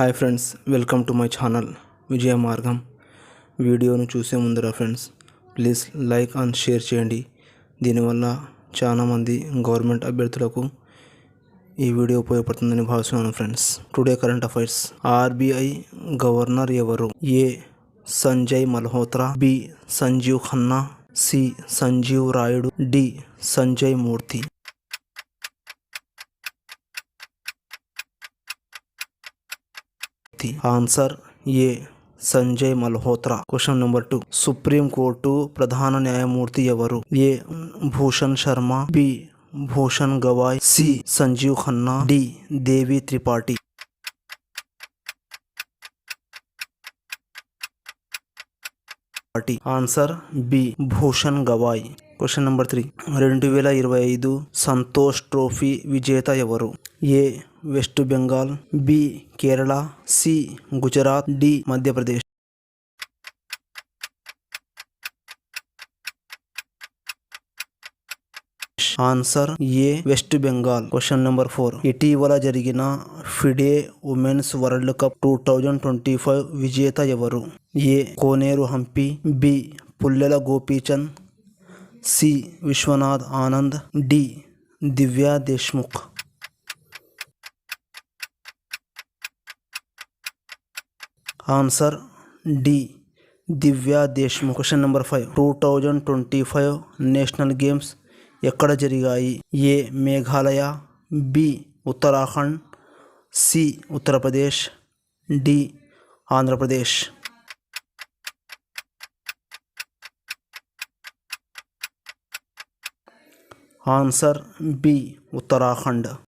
Hi friends welcome to my channel Vijaya Margam వీడియోను చూసే ముందర friends please like and share చేయండి. దీనివల్ల చాలామంది గవర్నమెంట్ అభ్యర్థులకు ఈ వీడియో ఉపయోగపడుతుందని భావిస్తున్నాను friends today current affairs RBI governor ఎవరు? A Sanjay Malhotra B Sanjeev Khanna C Sanjeev Rayudu D Sanjay Murthy answer A. Sanjay Malhotra. Question number two. Supreme Court ప్రధాన న్యాయమూర్తి ఎవరు? A. Bhushan Sharma. B. Bhushan Gavai. C. Sanjeev Khanna. D. Devi Tripathi. Answer B. Bhushan Gavai. Question number three. రెండు వేల ఇరవై ఐదు Santosh Trophy విజేత ఎవరు? A. West Bengal B Kerala C Gujarat D Madhya Pradesh. Answer A West Bengal. Question number four. ఇటీవల జరిగిన FIDE women's World Cup two thousand twenty five విజేత ఎవరు? A Koneru Humpy B Pullela Gopichand C Vishwanath Anand D Divya Deshmukh. Answer D Divya Deshmukh question number five two thousand twenty five National Games ఎక్కడ జరిగాయి? A Meghalaya B Uttarakhand C Uttar Pradesh D Andhra Pradesh. Answer B Uttarakhand.